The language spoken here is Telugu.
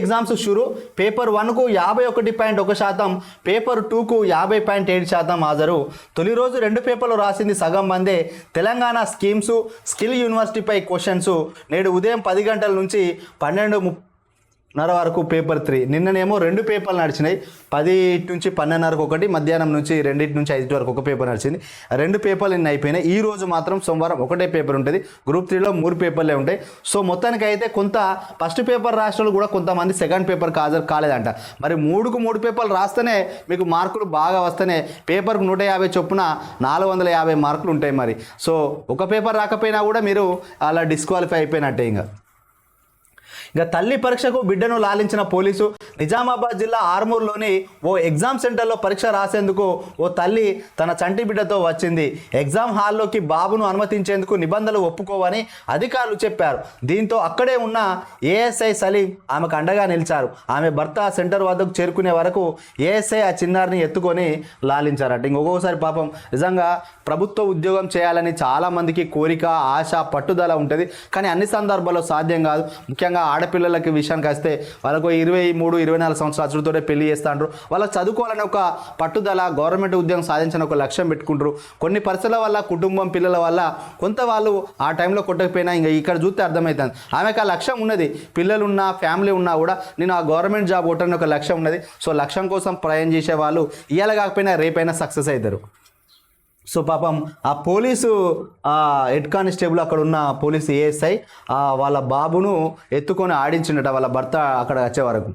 ఎగ్జామ్స్ షురు పేపర్ వన్కు యాభై ఒకటి పాయింట్ ఒక శాతం పేపర్ టూకు యాభై పాయింట్ ఏడు శాతం హాజరు. తొలి రోజు రెండు పేపర్లు రాసింది సగం మందే. తెలంగాణ స్కీమ్స్ స్కిల్ యూనివర్సిటీపై క్వశ్చన్స్ నేడు ఉదయం పది గంటల నుంచి పన్నెండు నర వరకు పేపర్ త్రీ. నిన్ననేమో రెండు పేపర్లు నడిచినాయి. పది నుంచి పన్నెండున్నరకు ఒకటి మధ్యాహ్నం నుంచి రెండింటి నుంచి ఐదు వరకు ఒక పేపర్ నడిచింది. రెండు పేపర్లు నిన్న అయిపోయినాయి. ఈ రోజు మాత్రం సోమవారం ఒకటే పేపర్ ఉంటుంది. గ్రూప్ త్రీలో మూడు పేపర్లే ఉంటాయి. సో మొత్తానికి అయితే కొంత ఫస్ట్ పేపర్ రాష్ట్రాలు కూడా కొంతమంది సెకండ్ పేపర్కి హాజరు కాలేదంట. మరి మూడుకు మూడు పేపర్లు రాస్తేనే మీకు మార్కులు బాగా వస్తేనే పేపర్కు నూట యాభై చొప్పున నాలుగు వందల యాభై మార్కులు ఉంటాయి మరి. సో ఒక పేపర్ రాకపోయినా కూడా మీరు అలా డిస్క్వాలిఫై అయిపోయినట్టే ఇంకా. ఇక తల్లి పరీక్షకు బిడ్డను లాలించిన పోలీసు నిజామాబాద్ జిల్లా ఆర్మూర్లోని ఓ ఎగ్జామ్ సెంటర్లో పరీక్ష రాసేందుకు ఓ తల్లి తన చంటి బిడ్డతో వచ్చింది. ఎగ్జామ్ హాల్లోకి బాబును అనుమతించేందుకు నిబంధనలు ఒప్పుకోవని అధికారులు చెప్పారు. దీంతో అక్కడే ఉన్న ఏఎస్ఐ సలీం ఆమెకు అండగా నిలిచారు. ఆమె భర్త సెంటర్ వద్దకు చేరుకునే వరకు ఏఎస్ఐ ఆ చిన్నారిని ఎత్తుకొని లాలించారట. ఇంకొకసారి పాపం నిజంగా ప్రభుత్వ ఉద్యోగం చేయాలని చాలామందికి కోరిక ఆశ పట్టుదల ఉంటుంది. కానీ అన్ని సందర్భాల్లో సాధ్యం కాదు. ముఖ్యంగా ఆడపిల్లలకి విషయానికి వస్తే వాళ్ళకు ఇరవై మూడు ఇరవై నాలుగు సంవత్సరాల అచ్చులతోనే పెళ్ళి చేస్తాండ్రు. వాళ్ళకి చదువుకోవాలని ఒక పట్టుదల గవర్నమెంట్ ఉద్యోగం సాధించిన ఒక లక్ష్యం పెట్టుకుంటారు. కొన్ని పరిస్థితుల వల్ల కుటుంబం పిల్లల వల్ల కొంత వాళ్ళు ఆ టైంలో కొట్టకపోయినా ఇంకా ఇక్కడ చూస్తే అర్థమవుతుంది ఆమెకు ఆ లక్ష్యం ఉన్నది. పిల్లలు ఉన్నా ఫ్యామిలీ ఉన్నా కూడా నేను ఆ గవర్నమెంట్ జాబ్ కొట్టని ఒక లక్ష్యం ఉన్నది. సో లక్ష్యం కోసం ప్రయాణం చేసే వాళ్ళు ఇవాళ కాకపోయినా రేపైనా సక్సెస్ అవుతారు సో పాపం ఆ పోలీసు హెడ్ కానిస్టేబుల్ అక్కడ ఉన్న పోలీసు ఏఎస్ఐ వాళ్ళ బాబును ఎత్తుకొని ఆడించిండట. వాళ్ళ భర్త అక్కడ వచ్చే వరకు.